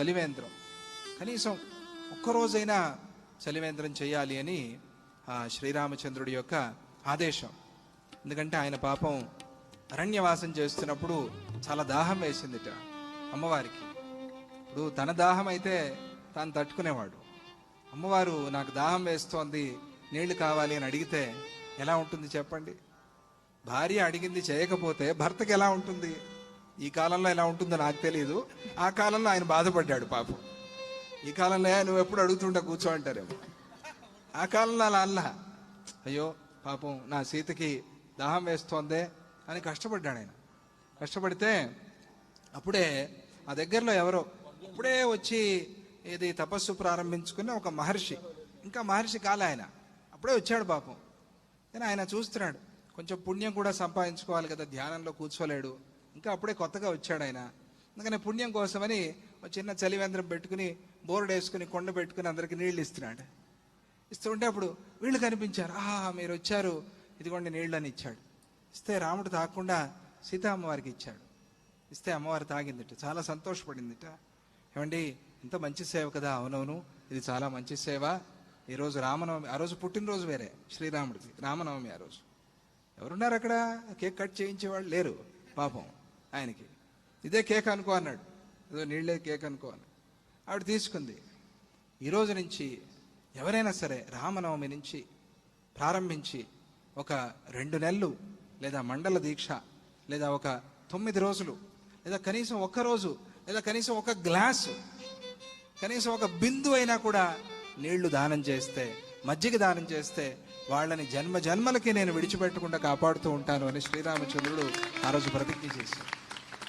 చలివేంద్రం. కనీసం ఒక్కరోజైనా చలివేంద్రం చేయాలి అని ఆ శ్రీరామచంద్రుడి యొక్క ఆదేశం. ఎందుకంటే ఆయన పాపం అరణ్యవాసం చేస్తున్నప్పుడు చాలా దాహం వేసిందిట అమ్మవారికి. ఇప్పుడు తన దాహం అయితే తాను తట్టుకునేవాడు. అమ్మవారు నాకు దాహం వేస్తోంది నీళ్ళు కావాలి అని అడిగితే ఎలా ఉంటుంది చెప్పండి? భార్య అడిగింది చేయకపోతే భర్తకి ఎలా ఉంటుంది? ఈ కాలంలో ఎలా ఉంటుందో నాకు తెలియదు ఆ కాలంలో ఆయన బాధపడ్డాడు పాపం. ఈ కాలంలో నువ్వు ఎప్పుడు అడుగుతుంటా కూర్చో అంటారేమో ఆ కాలంలో అలా అల్లా. అయ్యో పాపం నా సీతకి దాహం వేస్తోందే అని కష్టపడ్డాడు ఆయన. కష్టపడితే అప్పుడే ఆ దగ్గరలో ఎవరో అప్పుడే వచ్చి ఇది తపస్సు ప్రారంభించుకున్న ఒక మహర్షి ఇంకా మహర్షి కాలే ఆయన. అప్పుడే వచ్చాడు పాపం. కానీ ఆయన చూస్తున్నాడు. కొంచెం పుణ్యం కూడా సంపాదించుకోవాలి కదా ధ్యానంలో కూర్చోలేడు. ఇంకా అప్పుడే కొత్తగా వచ్చాడు ఆయన. అందుకని పుణ్యం కోసమని ఒక చిన్న చలివేంద్రం పెట్టుకుని బోర్డు వేసుకుని కొండ పెట్టుకుని అందరికి నీళ్ళు ఇస్తున్నాడు. ఇస్తుంటే అప్పుడు వీళ్ళు కనిపించారు. ఆహా మీరు వచ్చారు. ఇదిగోండి నీళ్ళు అని ఇచ్చాడు. ఇస్తే రాముడు తాగకుండా సీతా అమ్మవారికి ఇచ్చాడు. ఇస్తే అమ్మవారు తాగిందిట. చాలా సంతోషపడిందిట. ఏమండి ఇంత మంచి సేవ కదా. అవునవును ఇది చాలా మంచి సేవ. ఈరోజు రామనవమి ఆ రోజు పుట్టినరోజు వేరే శ్రీరాముడిది. రామనవమి ఆ రోజు. ఎవరున్నారు అక్కడ? కేక్ కట్ చేయించేవాళ్ళు లేరు. పాపం. ఆయనకి. ఇదే కేక్ అనుకో అన్నాడు. ఏదో నీళ్ళే కేక్ అనుకో అని. ఆవిడ తీసుకుంది. ఈ రోజు నుంచి ఎవరైనా సరే రామనవమి నుంచి ప్రారంభించి ఒక రెండు నెలలు లేదా మండల దీక్ష లేదా ఒక తొమ్మిది రోజులు లేదా కనీసం ఒక్క రోజు లేదా కనీసం ఒక గ్లాసు కనీసం ఒక బిందు అయినా కూడా నీళ్ళు దానం చేస్తే మజ్జిగ దానం చేస్తే వాళ్ళని జన్మ జన్మలకి నేను విడిచిపెట్టకుండా కాపాడుతూ ఉంటాను అని శ్రీరామచంద్రుడు ఆ రోజు ప్రతిజ్ఞ చేశాడు.